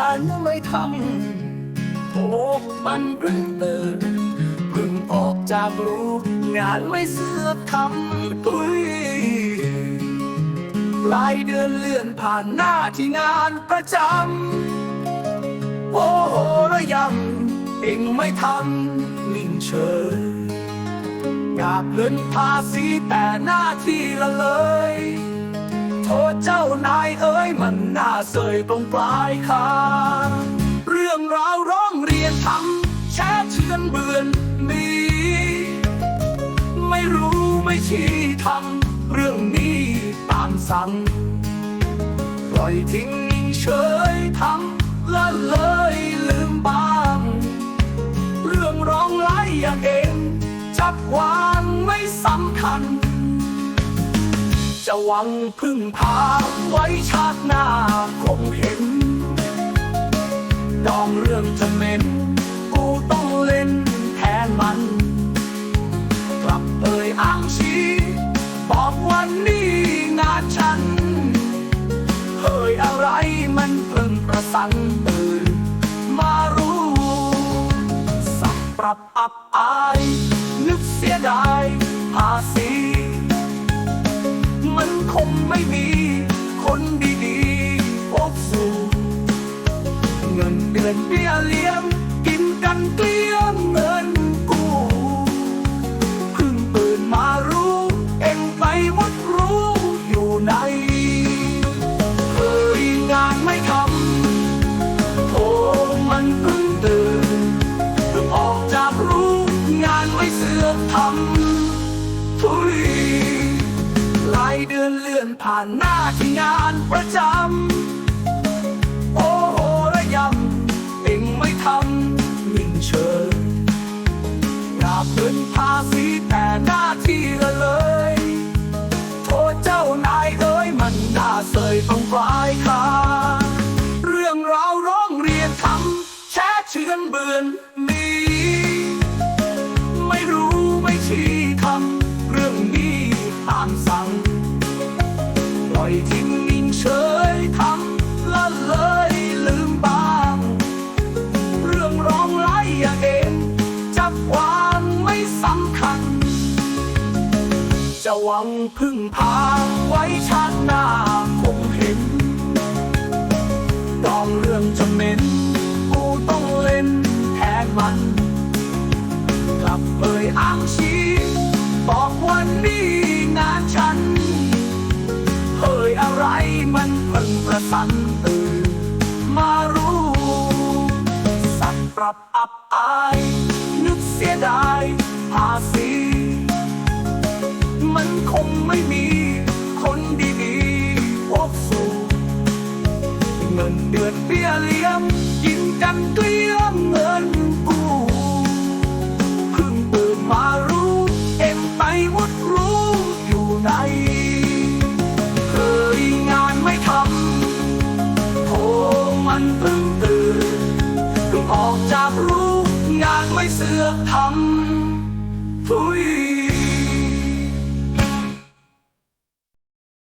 านไม่ทำโอ้มันเพิ่งตื่นเพิ่งออกจากรูงานไม่เสือกทำตุยปลายเดือนเลื่อนผ่านหน้าที่งานประจำ โอ้โหระยำเองไม่ทำนิ่งเฉยอยากเงินภาษีแต่หน้าที่ละเลย โทษเจ้านายเอ้ยมันน่าเสยตรงปลายคางเรื่องราวร้องเรียนทำแชทเชือนเบือนมีไม่รู้ไม่ชี้ทำเรื่องนี้ตามสั่งปล่อยทิ้งเฉยทำละเลยลืมบ้าง เรื่องร้องไห้อย่างเองจับวางไม่สำคัญ จะหวังพึ่งพาไว้ชาติหน้าคงเห็น ดองเรื่องจะเม็นกูต้องเล่นแทนมัน กลับเอ่ยอ้างชี้บอกวันนี้งานฉันเอ่ยอะไรมันเพิ่งประสังตื่นมารู้สับปรับอับอาย นึกเสียดายภาษี ไม่มีคนดีๆพบสู่ เงินเดือนเบี้ยเลี้ยงกินกันเกลี้ยงเงินกู้เพิ่งตื่นมารู้ เองไปหมดรู้อยู่ไหนเคยงานไม่ทำโอ้มันเพิ่งตื่นเพิ่งออกจากรู้งานไม่เสือกทำทุย หลายเดือนเลื่อนผ่านหน้าที่งานประจำ โอ้โหระยำเอ็งไม่ทำนิ่งเฉยอยากเงินภาษีแต่หน้าที่ละเลย โทษเจ้านายเอ้ยมันน่าเสยต้องปลายคางเรื่องราวร้องเรียนทำแชเชือนเบือนมี ไม่รู้ไม่ชี้คำ นี้ตามสั่งปล่อยทิ้งนิ่งเฉยทำละเลยลืมบ้าง เรื่องร้องไห้อย่างเองจับวางไม่สำคัญ จะหวังพึ่งพาไว้ชาติหน้าคงเห็นดองเรื่องจะเหม็น สันตื่นมารู้ สัตว์ปรับอับอาย นึกเสียดายภาษีมันคงไม่มีคนดีๆพบสู่เงินเดือนเบี้ยเลี้ยงกินกันเกลี้ยงเงินกู เลือกทำผู้หญิง